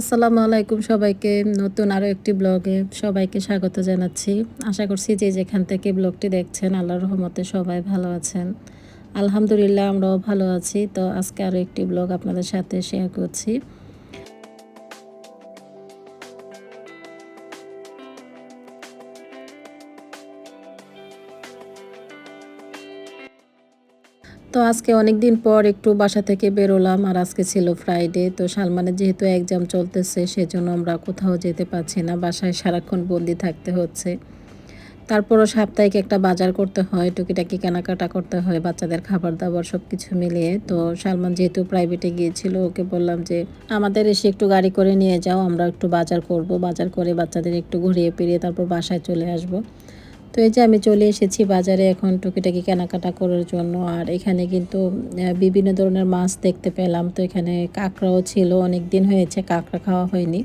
আসসালামু আলাইকুম সবাইকে। নতুন আরও একটি ব্লগে সবাইকে স্বাগত জানাচ্ছি। আশা করছি যে যেখান থেকে ব্লগটি দেখছেন, আল্লাহর রহমতে সবাই ভালো আছেন। আলহামদুলিল্লাহ আমরাও ভালো আছি। তো আজকে আরও একটি ব্লগ আপনাদের সাথে শেয়ার করছি। তো আজকে অনেক দিন পর একটু বাসা থেকে বেরোলাম আর আজকে ছিল ফ্রাইডে তো সালমানের যেহেতু এক্সাম চলতেছে, সেজন্য আমরা কোথাও যেতে পারছি না। বাসায় সারাক্ষণ বন্দি থাকতে হচ্ছে। তারপরও সাপ্তাহিক একটা বাজার করতে হয়, টুকিটাকি কেনাকাটা করতে হয়, বাচ্চাদের খাবার দাবার সব কিছু মিলিয়ে। তো সালমান যেহেতু প্রাইভেটে গিয়েছিল, ওকে বললাম যে, আমাদের এসে একটু গাড়ি করে নিয়ে যাও, আমরা একটু বাজার করব। বাজার করে বাচ্চাদের একটু ঘুরিয়ে ফিরিয়ে তারপর বাসায় চলে আসব। তো এই যে আমি চলে এসেছি বাজারে এখন টুকিটাকি কেনাকাটা করার জন্য, আর এখানে কিন্তু বিভিন্ন ধরনের মাছ দেখতে পেলাম। তো এখানে কাঁকড়াও ছিল অনেক দিন হয়েছে কাঁকড়া খাওয়া হয়নি।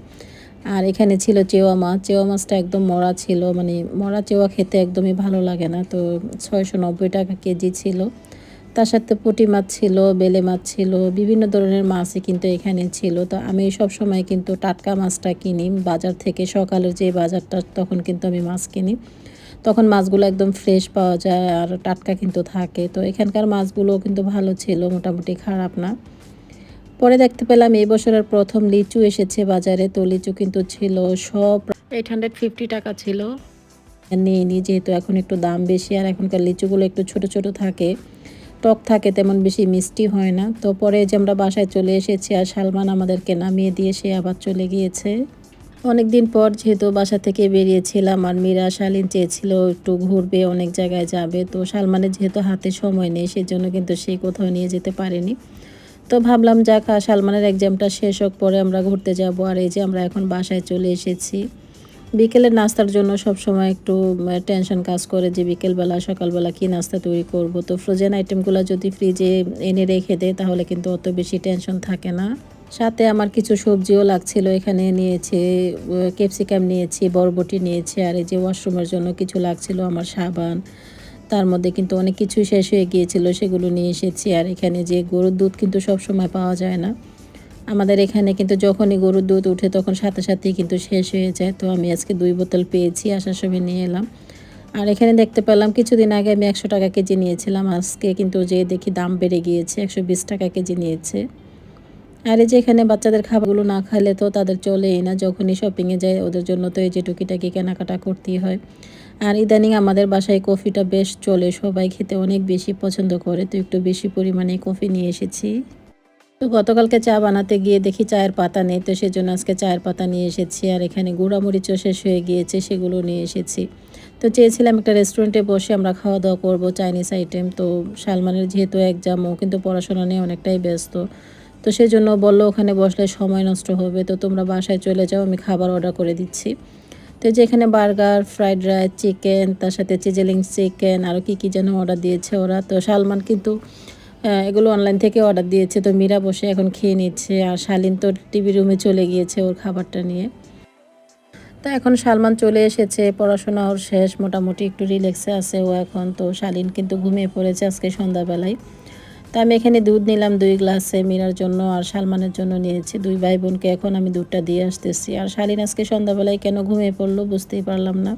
আর এখানে ছিল চেওয়া মাছ। চেওয়া মাছটা একদম মরা ছিল মানে মরা চেওয়া খেতে একদমই ভালো লাগে না। তো ছয়শো নব্বই টাকা কেজি ছিল। তার সাথে পুঁটি মাছ ছিল, বেলে মাছ ছিল, বিভিন্ন ধরনের মাছই কিন্তু এখানে ছিল। তো আমি সব সময় কিন্তু টাটকা মাছটা কিনি। বাজার থেকে সকালের যে বাজারটা, তখন কিন্তু আমি মাছ কিনি। তখন মাছগুলো একদম ফ্রেশ পাওয়া যায় আর টাটকা কিন্তু থাকে। তো এখানকার মাছগুলো কিন্তু ভালো ছিল মোটামুটি খারাপ না। পরে দেখতে পেলাম এই বছরের প্রথম লিচু এসেছে বাজারে তো লিচু কিন্তু ছিল সব এইট হান্ড্রেড ফিফটি টাকা ছিল। নিয়ে নিই যেহেতু এখন একটু দাম বেশি আর এখনকার লিচুগুলো একটু ছোট ছোট থাকে টক থাকে তেমন বেশি মিষ্টি হয় না। তো পরে যে আমরা বাসায় চলে এসেছি আর সালমান আমাদেরকে নামিয়ে দিয়ে সে আবার চলে গিয়েছে। অনেক দিন পর যেহেতু বাসা থেকে বেরিয়েছিলাম আর মীরা শালিন চেয়েছিল একটু ঘুরবে, অনেক জায়গায় যাবে, তো সালমানের যেহেতু হাতে সময় নেই, সেজন্য কিন্তু সে কোথাও নিয়ে যেতে পারেনি। তো ভাবলাম যাক সালমানের এক্সামটা শেষ হোক, পরে আমরা ঘুরতে যাব। আর এই যে আমরা এখন বাসায় চলে এসেছি। বিকেলের নাস্তার জন্য সব সময় একটু টেনশন কাজ করে যে বিকেলবেলা, সকালবেলা কি নাস্তা তৈরি করব। তো ফ্রোজেন আইটেমগুলো যদি ফ্রিজে এনে রেখে দেয়, তাহলে কিন্তু অত বেশি টেনশন থাকে না। সাথে আমার কিছু সবজিও লাগছিল, এখানে নিয়েছে ক্যাপসিকাম নিয়েছি, বরবটি নিয়েছি, আর এই যে ওয়াশরুমের জন্য কিছু লাগছিল আমার সাবান। তার মধ্যে কিন্তু অনেক কিছু শেষ হয়ে গিয়েছিল, সেগুলো নিয়ে এসেছি। আর এখানে যে গরুর দুধ কিন্তু সব সময় পাওয়া যায় না। আমাদের এখানে কিন্তু যখনই গরুর দুধ উঠে তখন সাথে সাথেই কিন্তু শেষ হয়ে যায়। তো আমি আজকে দুই বোতল পেয়েছি, আসার সময় নিয়ে এলাম। আর এখানে দেখতে পেলাম, কিছুদিন আগে আমি একশো টাকা কেজি নিয়েছিলাম। আজকে কিন্তু যে দেখি দাম বেড়ে গিয়েছে, একশো বিশ টাকা কেজি নিয়েছে। আর এই যে এখানে বাচ্চাদের খাবারগুলো না খাইলে তো তাদের চলেই না, যখনই শপিংয়ে যায় ওদের জন্য তো এই যে টুকিটাকি কেনাকাটা করতেই হয়। আর ইদানিং আমাদের বাসায় কফিটা বেশ চলে, সবাই খেতে অনেক বেশি পছন্দ করে। তো একটু বেশি পরিমাণে কফি নিয়ে এসেছি। তো গতকালকে চা বানাতে গিয়ে দেখি চায়ের পাতা নেই, তো সেজন্য আজকে চায়ের পাতা নিয়ে এসেছি। আর এখানে গুঁড়ামরিচও শেষ হয়ে গিয়েছে, সেগুলো নিয়ে এসেছি। তো চেয়েছিলাম একটা রেস্টুরেন্টে বসে আমরা খাওয়া দাওয়া করব চাইনিজ আইটেম তো সালমানের যেহেতু একজাম ও কিন্তু পড়াশোনা নিয়ে অনেকটাই ব্যস্ত। তো সেই জন্য বলল, ওখানে বসলে সময় নষ্ট হবে। তো তোমরা বাসায় চলে যাও, আমি খাবার অর্ডার করে দিচ্ছি। তো যেখানে বার্গার, ফ্রাইড রাইস, চিকেন, তার সাথে চিজেলিং চিকেন আরও কী কী যেন অর্ডার দিয়েছে ওরা। তো সালমান কিন্তু এগুলো অনলাইন থেকে অর্ডার দিয়েছে। তো মীরা বসে এখন খেয়ে নিচ্ছে আর শালিন তো টিভি রুমে চলে গিয়েছে ওর খাবারটা নিয়ে। তো এখন সালমান চলে এসেছে, পড়াশোনা ওর শেষ, মোটামুটি একটু রিল্যাক্সে আছে ও এখন। তো শালিন কিন্তু ঘুমিয়ে পড়েছে আজকে সন্ধ্যাবেলায়। তা আমি এখানে দুধ নিলাম দুই গ্লাসে মিনার জন্য আর সালমানের জন্য নিয়েছি দুই ভাই বোনকে এখন আমি দুধটা দিয়ে আসতেছি। আর শালিন আজকে সন্ধ্যাবেলায় কেন ঘুমিয়ে পড়ল বুঝতেই পারলাম না।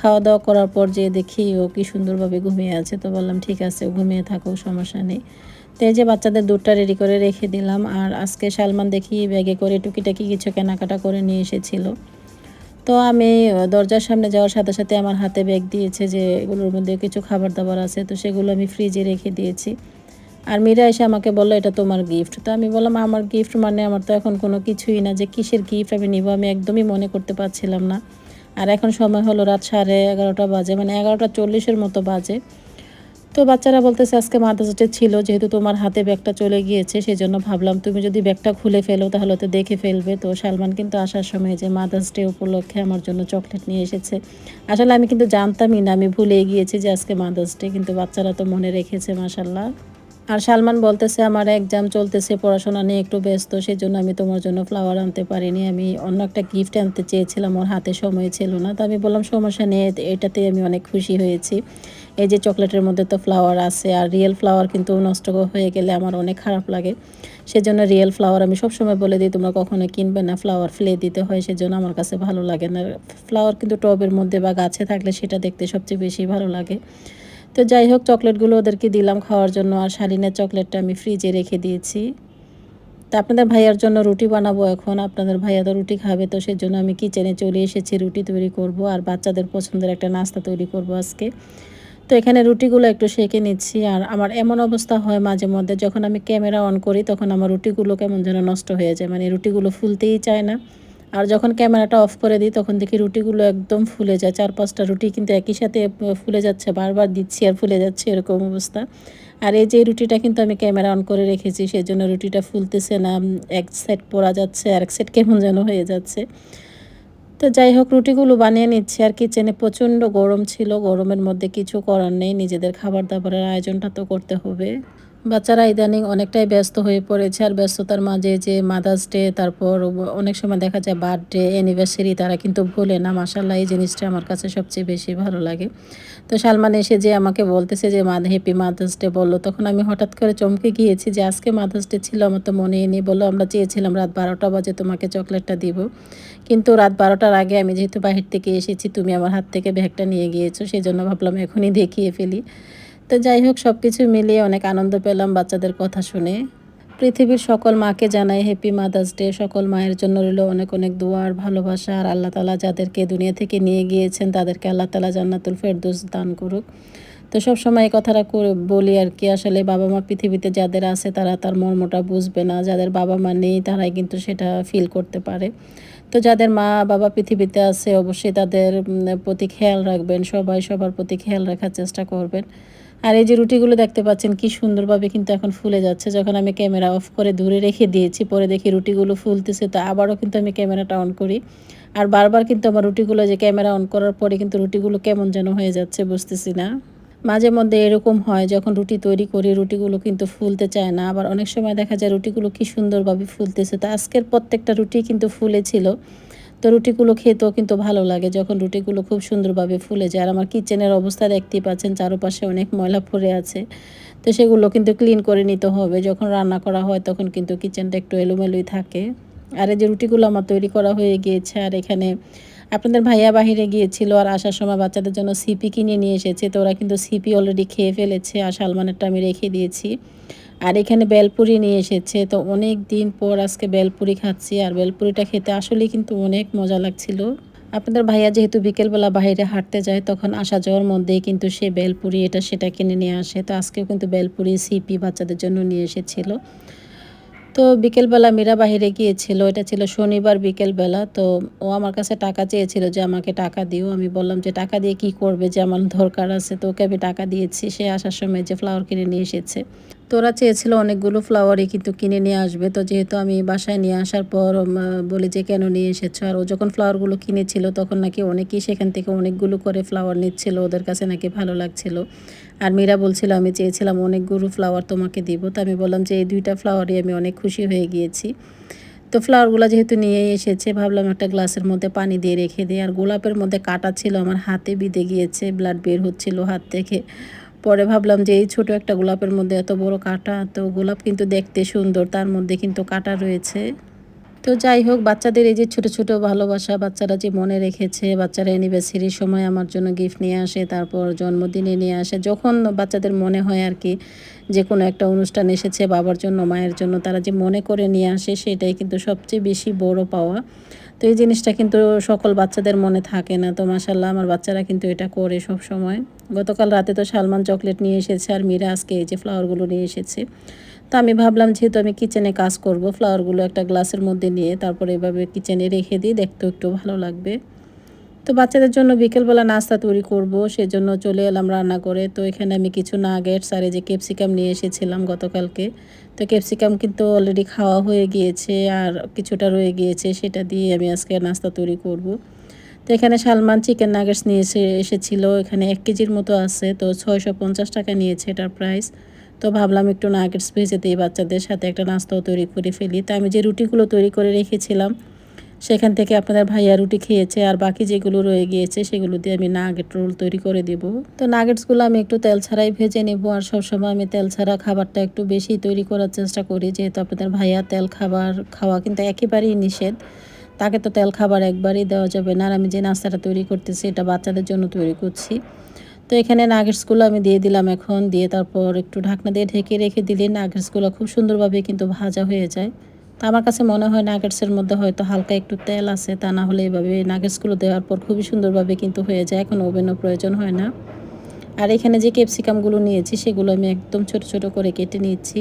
খাওয়া দাওয়া করার পর যে দেখি ও কি সুন্দরভাবে ঘুমিয়ে আছে তো বললাম, ঠিক আছে, ঘুমিয়ে থাকো, সমস্যা নেই। তো এই যে বাচ্চাদের দুধটা রেডি করে রেখে দিলাম। আর আজকে সালমান দেখি ব্যাগে করে টুকিটাকি কিছু কেনাকাটা করে নিয়ে এসেছিল। তো আমি দরজার সামনে যাওয়ার সাথে সাথে আমার হাতে ব্যাগ দিয়েছে যে এগুলোর মধ্যে কিছু খাবার দাবার আছে, তো সেগুলো আমি ফ্রিজে রেখে দিয়েছি। আর মীরা এসে আমাকে বলল, এটা তোমার গিফট তো আমি বললাম, আমার গিফট মানে আমার তো এখন কোনো কিছুই না, যে কিসের গিফট আমি নিব? আমি একদমই মনে করতে পারছিলাম না। আর এখন সময় হলো রাত সাড়ে এগারোটা বাজে মানে এগারোটা চল্লিশের মতো বাজে। তো বাচ্চারা বলতেছে, আজকে মাদার্স ডে ছিল, যেহেতু তোমার হাতে ব্যাগটা চলে গিয়েছে সেই জন্য ভাবলাম তুমি যদি ব্যাগটা খুলে ফেলো, তাহলে তো দেখে ফেলবে। তো সালমান কিন্তু আসার সময় যে মাদার্স ডে উপলক্ষে আমার জন্য চকলেট নিয়ে এসেছে। আসলে আমি কিন্তু জানতামই না, আমি ভুলে গিয়েছি যে আজকে মাদার্স ডে, কিন্তু বাচ্চারা তো মনে রেখেছে মাসাল্লাহ আর সালমান বলতেছে, আমার এক্সাম চলতেছে, পড়াশোনা নিয়ে একটু ব্যস্ত সেই জন্য আমি তোমার জন্য ফ্লাওয়ার আনতে পারিনি। আমি অন্য একটা গিফট আনতে চেয়েছিলাম, ওর হাতে সময় ছিল না। তো আমি বললাম, সমস্যা নিয়ে এটাতে আমি অনেক খুশি হয়েছি। এই যে চকলেটের মধ্যে তো ফ্লাওয়ার আছে, আর রিয়েল ফ্লাওয়ার কিন্তু নষ্ট হয়ে গেলে আমার অনেক খারাপ লাগে। সেজন্য রিয়েল ফ্লাওয়ার আমি সবসময় বলে দিই, তোমরা কখনো কিনবে না ফ্লাওয়ার ফেলে দিতে হয়, সেজন্য আমার কাছে ভালো লাগে না। ফ্লাওয়ার কিন্তু টবের মধ্যে বা গাছে থাকলে সেটা দেখতে সবচেয়ে বেশি ভালো লাগে। তো যাই হোক, চকলেটগুলো ওদেরকে দিলাম খাওয়ার জন্য আর শালিনের চকলেটটা আমি ফ্রিজে রেখে দিয়েছি। তো আপনাদের ভাইয়ার জন্য রুটি বানাবো এখন। আপনাদের ভাইয়া তো রুটি খাবে, তো সেজন্য আমি কিচেনে চলে এসেছি রুটি তৈরি করব আর বাচ্চাদের পছন্দের একটা নাস্তা তৈরি করব আজকে। তো এখানে রুটিগুলো একটু সেঁকে নিচ্ছি আর আমার এমন অবস্থা হয় মাঝে মধ্যে, যখন আমি ক্যামেরা অন করি, তখন আমার রুটিগুলো কেমন যেন নষ্ট হয়ে যায়। মানে রুটিগুলো ফুলতেই চায় না। আর যখন ক্যামেরাটা অফ করে দিই, তখন দেখি রুটিগুলো একদম ফুলে যায়। চার পাঁচটা রুটি কিন্তু একই সাথে ফুলে যাচ্ছে। বারবার দিচ্ছি আর ফুলে যাচ্ছে এরকম অবস্থা। আর এই যে রুটিটা কিন্তু আমি ক্যামেরা অন করে রেখেছি সেই জন্য রুটিটা ফুলতেছে না। এক সাইড পড়া যাচ্ছে, আর এক সাইড কেমন যেন হয়ে যাচ্ছে। তো যাই হোক, রুটিগুলো বানিয়ে নিচ্ছে। আর কিচেনে প্রচণ্ড গরম ছিল। গরমের মধ্যে কিছু করার নেই। নিজেদের খাবার দাবারের আয়োজনটা তো করতে হবে। বাচ্চারা ইদানিং অনেকটাই ব্যস্ত হয়ে পড়েছে আর ব্যস্ততার মাঝে যে মাদার্স ডে তারপর অনেক সময় দেখা যায় বার্থডে অ্যানিভার্সারি তারা কিন্তু ভুলে না। মাসাল্লাহ এই জিনিসটা আমার কাছে সবচেয়ে বেশি ভালো লাগে। তো সালমান এসে যে আমাকে বলতেছে যে, মা হ্যাপি মাদার্স ডে বলল, তখন আমি হঠাৎ করে চমকে গিয়েছি যে, আজকে মাদার্স ডে ছিল, আমার তো মনেই নেই। বলল, আমরা চেয়েছিলাম রাত বারোটা বাজে তোমাকে চকলেটটা দিব। কিন্তু রাত বারোটার আগে আমি যেহেতু বাহির থেকে এসেছি, তুমি আমার হাত থেকে ব্যাগটা নিয়ে গিয়েছো সেই জন্য ভাবলাম এখনই দেখিয়ে ফেলি। তো যাই হোক সব কিছু মিলিয়ে অনেক আনন্দ পেলাম বাচ্চাদের কথা শুনে। পৃথিবীর সকল মাকে জানাই হ্যাপি মাদার্স ডে সকল মায়ের জন্য রইল অনেক অনেক দোয়ার ভালোবাসা আর আল্লাহ তালা যাদেরকে দুনিয়া থেকে নিয়ে গিয়েছেন, তাদেরকে আল্লাহ তালা জান্নাতুল ফেরদোস দান করুক। তো সব সময় এই কথাটা বলি আর কি, আসলে বাবা মা পৃথিবীতে যাদের আছে তারা তার মর্মটা বুঝবে না, যাদের বাবা মা নেই তারাই কিন্তু সেটা ফিল করতে পারে। তো যাদের মা বাবা পৃথিবীতে আছে অবশ্যই তাদের প্রতি খেয়াল রাখবেন, সবাই সবার প্রতি খেয়াল রাখার চেষ্টা করবেন। আর এই যে রুটিগুলো দেখতে পাচ্ছেন, কি সুন্দরভাবে কিন্তু এখন ফুলে যাচ্ছে। যখন আমি ক্যামেরা অফ করে দূরে রেখে দিয়েছি, পরে দেখি রুটিগুলো ফুলতেছে, তো আবারও কিন্তু আমি ক্যামেরাটা অন করি। আর বারবার কিন্তু আমার রুটিগুলো, যে ক্যামেরা অন করার পরে কিন্তু রুটিগুলো কেমন যেন হয়ে যাচ্ছে, বুঝতেছি না। মাঝে মধ্যে এরকম হয়, যখন রুটি তৈরি করি, রুটিগুলো কিন্তু ফুলতে চায় না। আবার অনেক সময় দেখা যায় রুটিগুলো কি সুন্দরভাবে ফুলতেছে। তো আজকের প্রত্যেকটা রুটি কিন্তু ফুলেছিল তো রুটিগুলো খেতেও কিন্তু ভালো লাগে যখন রুটিগুলো খুব সুন্দরভাবে ফুলে যায়। আর আমার কিচেনের অবস্থা দেখতেই পাচ্ছেন, চারপাশে অনেক ময়লা পড়ে আছে। তো সেগুলো কিন্তু ক্লিন করে নিতে হবে। যখন রান্না করা হয় তখন কিন্তু কিচেনটা একটু এলোমেলোই থাকে। আর এই যে রুটিগুলো আমার তৈরি করা হয়ে গিয়েছে, আর এখানে আপনাদের ভাইয়া বাহিরে গিয়েছিল আর আসার সময় বাচ্চাদের জন্য সিপি কিনে নিয়ে এসেছে, তো ওরা কিন্তু সিপি অলরেডি খেয়ে ফেলেছে আর সালমানেরটা আমি রেখে দিয়েছি। আর এখানে বেলপুরি নিয়ে এসেছে, তো অনেক দিন পর আজকে বেলপুরি খাচ্ছি আর বেলপুরিটা খেতে আসলেই কিন্তু অনেক মজা লাগছিল। আপনাদের ভাইয়া যেহেতু বিকেলবেলা বাইরে হাঁটতে যায়, তখন আসা যাওয়ার মধ্যেই কিন্তু সে বেলপুরি, এটা সেটা কিনে নিয়ে আসে। তো আজকেও কিন্তু বেলপুরি, সিপি বাচ্চাদের জন্য নিয়ে এসেছিল। তো বিকেলবেলা মীরা বাহিরে গিয়েছিল, এটা ছিল শনিবার বিকেলবেলা, তো ও আমার কাছে টাকা চেয়েছিল যে আমাকে টাকা দিও। আমি বললাম যে টাকা দিয়ে কি করবে, যে আমার দরকার আছে, তো ওকে আমি টাকা দিয়েছি। সে আসার সময় যে ফ্লাওয়ার কিনে নিয়ে এসেছে। তো ওরা চেয়েছিল অনেকগুলো ফ্লাওয়ারই কিন্তু কিনে নিয়ে আসবে। তো যেহেতু আমি বাসায় নিয়ে আসার পর বলি যে কেন নিয়ে এসেছ? আর ও যখন ফ্লাওয়ারগুলো কিনেছিল, তখন নাকি অনেকেই সেখান থেকে অনেকগুলো করে ফ্লাওয়ার নিচ্ছিল, ওদের কাছে নাকি ভালো লাগছিল। আর মীরা বলছিল, আমি চেয়েছিলাম অনেকগুলো ফ্লাওয়ার তোমাকে দিব। তো আমি বললাম যে, এই দুইটা ফ্লাওয়ারই আমি অনেক খুশি হয়ে গিয়েছি। তো ফ্লাওয়ারগুলো যেহেতু নিয়ে এসেছে, ভাবলাম একটা গ্লাসের মধ্যে পানি দিয়ে রেখে দিই। আর গোলাপের মধ্যে কাটা ছিল আমার হাতে, বিঁধে গিয়েছে ব্লাড বের হচ্ছিল হাত থেকে। পরে ভাবলাম যে এই ছোট একটা গোলাপের মধ্যে এত বড় কাটা, তো গোলাপ কিন্তু দেখতে সুন্দর, তার মধ্যে কিন্তু কাটা রয়েছে। তো যাই হোক, বাচ্চাদের এই যে ছোট ছোট ভালোবাসা, বাচ্চারা যে মনে রেখেছে, বাচ্চারা অ্যানিভার্সারির সময় আমার জন্য গিফট নিয়ে আসে, তারপর জন্মদিনে নিয়ে আসে, যখন বাচ্চাদের মনে হয় আর কি যে কোনো একটা অনুষ্ঠান এসেছে, বাবার জন্য, মায়ের জন্য, তারা যে মনে করে নিয়ে আসে, সেটাই কিন্তু সবচেয়ে বেশি বড় পাওয়া। তো এই জিনিসটা কিন্তু সকল বাচ্চাদের মনে থাকে না। তো মাসাল্লাহ আমার বাচ্চারা কিন্তু এটা করে সব সময় গতকাল রাতে তো সালমান চকলেট নিয়ে এসেছে আর মীরা আজকে এই যে ফ্লাওয়ারগুলো নিয়ে এসেছে। তো আমি ভাবলাম যেহেতু আমি কিচেনে কাজ করব, ফ্লাওয়ারগুলো একটা গ্লাসের মধ্যে নিয়ে তারপরে এভাবে কিচেনে রেখে দিই, দেখতেও একটু ভালো লাগবে। তো বাচ্চাদের জন্য বিকেলবেলা নাস্তা তৈরি করব, সেজন্য চলে এলাম রান্না করে। তো এখানে আমি কিছু নাগেটস আর এই যে ক্যাপসিকাম নিয়ে এসেছিলাম গতকালকে। তো ক্যাপসিকাম কিন্তু অলরেডি খাওয়া হয়ে গিয়েছে আর কিছুটা রয়ে গিয়েছে, সেটা দিয়ে আমি আজকে নাস্তা তৈরি করব। তো এখানে সালমান চিকেন নাগেটস নিয়ে এসে, এসেছিল, এখানে এক কেজির মতো আছে, তো ছয়শো পঞ্চাশ টাকা নিয়েছে এটার প্রাইস তো ভাবলাম একটু নাগেটস ভেজে দিই বাচ্চাদের সাথে, একটা নাস্তাও তৈরি করে ফেলি। তো আমি যে রুটিগুলো তৈরি করে রেখেছিলাম সেখান থেকে আপনাদের ভাইয়া রুটি খেয়েছে আর বাকি যেগুলো রয়ে গিয়েছে সেগুলো দিয়ে আমি নাগেট রোল তৈরি করে দেব। তো নাগেটসগুলো আমি একটু তেল ছাড়াই ভেজে নেব আর সবসময় আমি তেল ছাড়া খাবারটা একটু বেশি তৈরি করার চেষ্টা করি, যেহেতু আপনাদের ভাইয়া তেল খাবার খাওয়া কিন্তু একেবারেই নিষেধ। তাকে তো তেল খাবার একবারই দেওয়া যাবে না আর আমি যে নাস্তাটা তৈরি করতেছি এটা বাচ্চাদের জন্য তৈরি করছি। তো এখানে নাগেটসগুলো আমি দিয়ে দিলাম এখন, দিয়ে তারপর একটু ঢাকনা দিয়ে ঢেকে রেখে দিলে নাগেটসগুলো খুব সুন্দরভাবে কিন্তু ভাজা হয়ে যায়। তো আমার কাছে মনে হয় নাগেটসের মধ্যে হয়তো হালকা একটু তেল আছে, তা না হলে এভাবে নাগেটসগুলো দেওয়ার পর খুবই সুন্দরভাবে কিন্তু হয়ে যায়, এখন ওভেনও প্রয়োজন হয় না। আর এখানে যে ক্যাপসিকামগুলো নিয়েছি সেগুলো আমি একদম ছোট ছোট করে কেটে নিয়েছি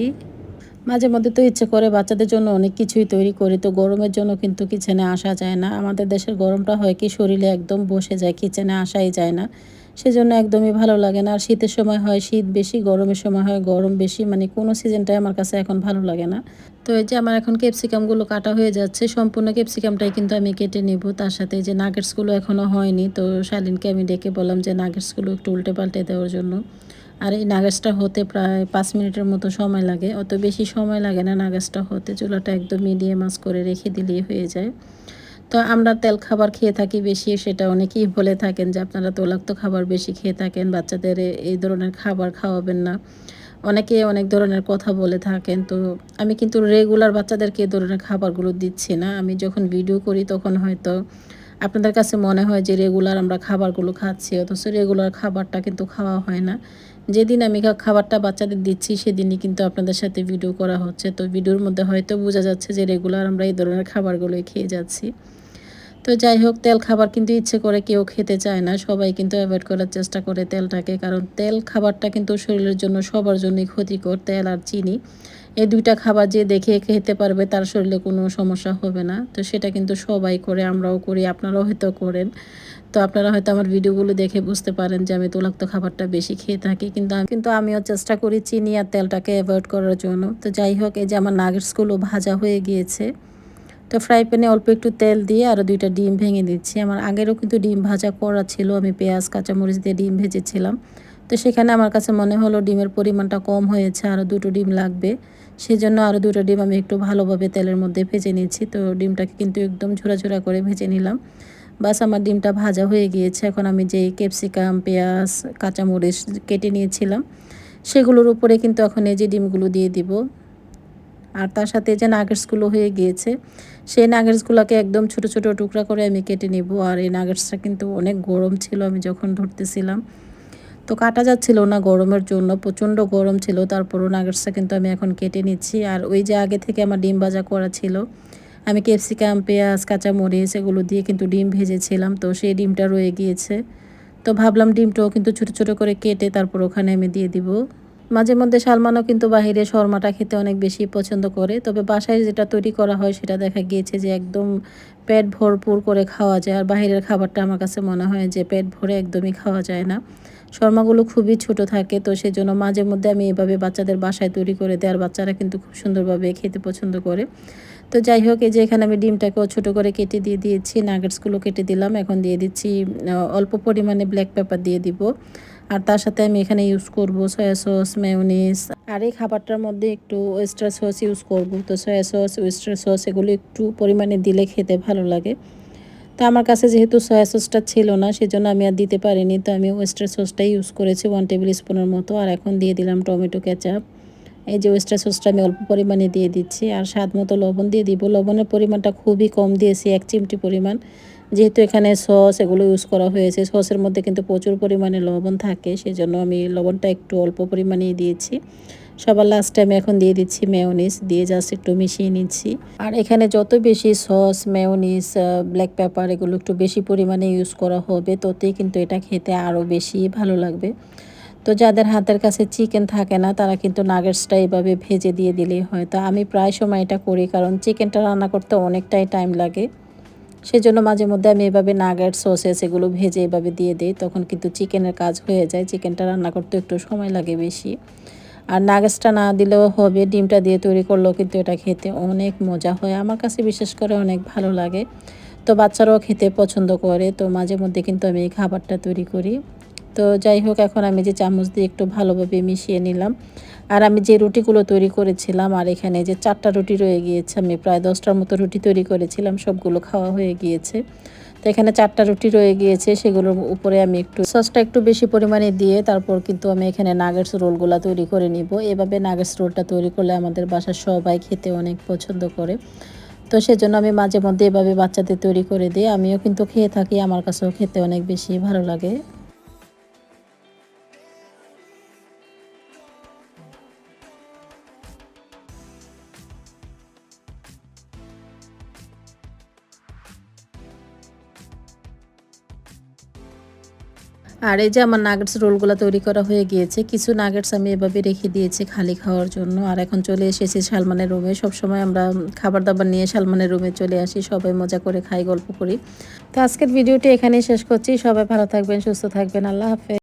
মাঝে মধ্যে তো ইচ্ছে করে বাচ্চাদের জন্য অনেক কিছুই তৈরি করি, তো গরমের জন্য কিন্তু কিচেনে আসা যায় না। আমাদের দেশের গরমটা হয় কি শরীরে একদম বসে যায়, কিচেনে আসাই যায় না। সেজন্য একদমই ভালো লাগে না। আর শীতের সময় হয়, শীত বেশি, গরমের সময় হয়, গরম বেশি মানে কোনো সিজনটাই আমার কাছে এখন ভালো লাগে না। তো এই যে আমার এখন ক্যাপসিকামগুলো কাটা হয়ে যাচ্ছে, সম্পূর্ণ ক্যাপসিকামটাই কিন্তু আমি কেটে নেব। তার সাথে যে নাগেটসগুলো এখনও হয়নি, তো শালিনকে আমি ডেকে বললাম যে নাগেটসগুলো একটু উল্টে পাল্টে দেওয়ার জন্য। আর এই নাগাজটা হতে প্রায় পাঁচ মিনিটের মতো সময় লাগে। অত বেশি সময় লাগে না নাগাজটা হতে, চুলাটা একদম মিডিয়াম আস করে রেখে দিলেই হয়ে যায়। তো আমরা তেল খাবার খেয়ে থাকি বেশি, সেটা অনেকেই বলে থাকেন যে আপনারা তৈলাক্ত খাবার বেশি খেয়ে থাকেন, বাচ্চাদের এই ধরনের খাবার খাওয়াবেন না। অনেকে অনেক ধরনের কথা বলে থাকেন, তো আমি কিন্তু রেগুলার বাচ্চাদেরকে এই ধরনের খাবারগুলো দিচ্ছি না। আমি যখন ভিডিও করি তখন হয়তো আপনাদের কাছে মনে হয় যে রেগুলার আমরা খাবারগুলো খাচ্ছি, অথচ রেগুলার খাবারটা কিন্তু খাওয়া হয় না। যেদিন আমি খাবারটা বাচ্চাদের দিচ্ছি, সেদিনই কিন্তু আপনাদের সাথে ভিডিও করা হচ্ছে। তো ভিডিওর মধ্যে হয়তো বোঝা যাচ্ছে যে রেগুলার আমরা এই ধরনের খাবারগুলোই খেয়ে যাচ্ছি। তো যাই হোক, তেল খাবার কিন্তু ইচ্ছে করে কেউ খেতে চায় না। সবাই কিন্তু অ্যাভয়েড করার চেষ্টা করে তেলটাকে, কারণ তেল খাবারটা কিন্তু শরীরের জন্য সবার জন্যই ক্ষতিকর, তেল আর চিনি। এই দুইটা খাবার যে দেখে খেতে পারবে, তার শরীরে কোনো সমস্যা হবে না। তো সেটা কিন্তু সবাই করে, আমরাও করি, আপনারাও হয়তো করেন। তো আপনারা হয়তো আমার ভিডিওগুলো দেখে বুঝতে পারেন যে আমি তৈলাক্ত খাবারটা বেশি খেয়ে থাকি, কিন্তু কিন্তু আমিও চেষ্টা করি চিনি আর তেলটাকে অ্যাভয়েড করার জন্য। তো যাই হোক, এই যে আমার নাগেটসগুলো ভাজা হয়ে গিয়েছে। তো ফ্রাই প্যানে অল্প একটু তেল দিয়ে আরও দুইটা ডিম ভেঙে দিচ্ছি। আমার আগেরও কিন্তু ডিম ভাজা করা ছিল, আমি পেঁয়াজ, কাঁচামরিচ দিয়ে ডিম ভেজেছিলাম। তো সেখানে আমার কাছে মনে হলো ডিমের পরিমাণটা কম হয়েছে আরও দুটো ডিম লাগবে। সেই জন্য আরও দুটো ডিম আমি একটু ভালোভাবে তেলের মধ্যে ভেজে নিয়েছি। তো ডিমটাকে কিন্তু একদম ঝোড়া ঝোড়া করে ভেজে নিলাম। বাস আমার ডিমটা ভাজা হয়ে গিয়েছে। এখন আমি যেই ক্যাপসিকাম পেঁয়াজ, কাঁচামরিচ কেটে নিয়েছিলাম, সেগুলোর উপরে কিন্তু এখন এই যে ডিমগুলো দিয়ে দিব। আর তার সাথে যে নাগেটসগুলো হয়ে গিয়েছে, সেই নাগেটসগুলোকে একদম ছোট ছোট টুকরা করে আমি কেটে নিব। আর এই নাগেটসটা কিন্তু অনেক গরম ছিল, আমি যখন ধরতেছিলাম। তো কাটা যাচ্ছিল না গরমের জন্য, প্রচণ্ড গরম ছিল, তারপরও নাগেটসটা কিন্তু আমি এখন কেটে নিচ্ছি। আর ওই যে আগে থেকে আমার ডিম ভাজা করা ছিল, আমি ক্যাপসিকাম, পেঁয়াজ, কাঁচামরিচ এগুলো দিয়ে কিন্তু ডিম ভেজেছিলাম, তো সেই ডিমটা রয়ে গিয়েছে। তো ভাবলাম ডিমটাও কিন্তু ছোটো ছোটো করে কেটে তারপর ওখানে আমি দিয়ে দিব। মাঝে মধ্যে সালমানও কিন্তু বাহিরে শর্মাটা খেতে অনেক বেশি পছন্দ করে। তবে বাসায় যেটা তৈরি করা হয় সেটা দেখা গিয়েছে যে একদম পেট ভরপুর করে খাওয়া যায়। আর বাহিরের খাবারটা আমার কাছে মনে হয় যে পেট ভরে একদমই খাওয়া যায় না। শর্মাগুলো খুবই ছোট থাকে, তো সেই জন্য মাঝে মধ্যে আমি এভাবে বাচ্চাদের বাসায় তৈরি করে দেয়। আর বাচ্চারা কিন্তু খুব সুন্দরভাবে খেতে পছন্দ করে। তো যাই হোক, এই যে এখানে আমি ডিমটাকেও ছোটো করে কেটে দিয়ে দিয়েছি নাগেটসগুলো কেটে দিলাম। এখন দিয়ে দিচ্ছি অল্প পরিমাণে ব্ল্যাক পেপার দিয়ে দিব। আর তার সাথে আমি এখানে ইউজ করব সয়া সস মেয়নিস আর এই খাবারটার মধ্যে একটু ওয়েস্টার সস ইউজ করব। তো সয়া সস ওয়েস্টার সস এগুলো একটু পরিমাণে দিলে খেতে ভালো লাগে। তো আমার কাছে যেহেতু সয়া সসটা ছিল না, সেজন্য আমি আর দিতে পারিনি। তো আমি ওয়েস্টার সসটাই ইউজ করেছি ওয়ান টেবিল স্পুনের মতো, আর এখন দিয়ে দিলাম টমেটো কেচাপ এই যে ওয়েস্টার সসটা আমি অল্প পরিমাণে দিয়ে দিচ্ছি, আর স্বাদ মতো লবণ দিয়ে দিব। লবণের পরিমাণটা খুবই কম দিয়েছি, এক চিমটি পরিমাণ। যেহেতু এখানে সস এগুলো ইউজ করা হয়েছে, সসের মধ্যে কিন্তু প্রচুর পরিমাণে লবণ থাকে, সেজন্য আমি লবণটা একটু অল্প পরিমাণেই দিয়েছি। সবার লাস্টে আমি এখন দিয়ে দিচ্ছি মেয়নিস দিয়ে জাস্ট একটু মিশিয়ে নিচ্ছি। আর এখানে যত বেশি সস মেয়নিস ব্ল্যাক পেপার এগুলো একটু বেশি পরিমাণে ইউজ করা হবে, ততই কিন্তু এটা খেতে আরও বেশি ভালো লাগবে। তো যাদের হাতের কাছে চিকেন থাকে না, তারা কিন্তু নাগেটসটা এভাবে ভেজে দিয়ে দিলেই হয়। তো আমি প্রায় সময় এটা করি, কারণ চিকেনটা রান্না করতে অনেকটাই টাইম লাগে। সেজন্য মাঝে মধ্যে আমি এভাবে নাগেট, সসেস এগুলো ভেজে এভাবে দিয়ে দিই। তখন কিন্তু চিকেনের কাজ হয়ে যায়। চিকেনটা রান্না করতে একটু সময় লাগে বেশি। আর নাগেটসটা না দিলেও হবে। ডিমটা দিয়ে তৈরি করলেও কিন্তু এটা খেতে অনেক মজা হয়। আমার কাছে বিশেষ করে অনেক ভালো লাগে। তো বাচ্চারাও খেতে পছন্দ করে। তো মাঝে মধ্যে কিন্তু আমি এই খাবারটা তৈরি করি। তো যাই হোক, এখন আমি যে চামচ দিয়ে একটু ভালোভাবে মিশিয়ে নিলাম। আর আমি যে রুটিগুলো তৈরি করেছিলাম, আর এখানে যে চারটা রুটি রয়ে গিয়েছে, আমি প্রায় দশটার মতো রুটি তৈরি করেছিলাম, সবগুলো খাওয়া হয়ে গিয়েছে। তো এখানে চারটা রুটি রয়ে গিয়েছে, সেগুলোর উপরে আমি একটু সসটা একটু বেশি পরিমাণে দিয়ে তারপর কিন্তু আমি এখানে নাগেটস রোলগুলো তৈরি করে নিব। এভাবে নাগেটস রোলটা তৈরি করলে আমাদের বাসার সবাই খেতে অনেক পছন্দ করে। তো সেজন্য আমি মাঝে মধ্যে এভাবে বাচ্চাদের তৈরি করে দিই আমিও কিন্তু খেয়ে থাকি, আমার কাছেও খেতে অনেক বেশি ভালো লাগে। আর এই যে আমার নাগেটস রোলগুলো তৈরি করা হয়ে গিয়েছে, কিছু নাগেটস আমি এভাবে রেখে দিয়েছি খালি খাওয়ার জন্য। আর এখন চলে এসেছি সালমানের রুমে সবসময় আমরা খাবার দাবার নিয়ে সালমানের রুমে চলে আসি, সবাই মজা করে খাই, গল্প করি। তো আজকের ভিডিওটি এখানেই শেষ করছি। সবাই ভালো থাকবেন, সুস্থ থাকবেন। আল্লাহ হাফেজ।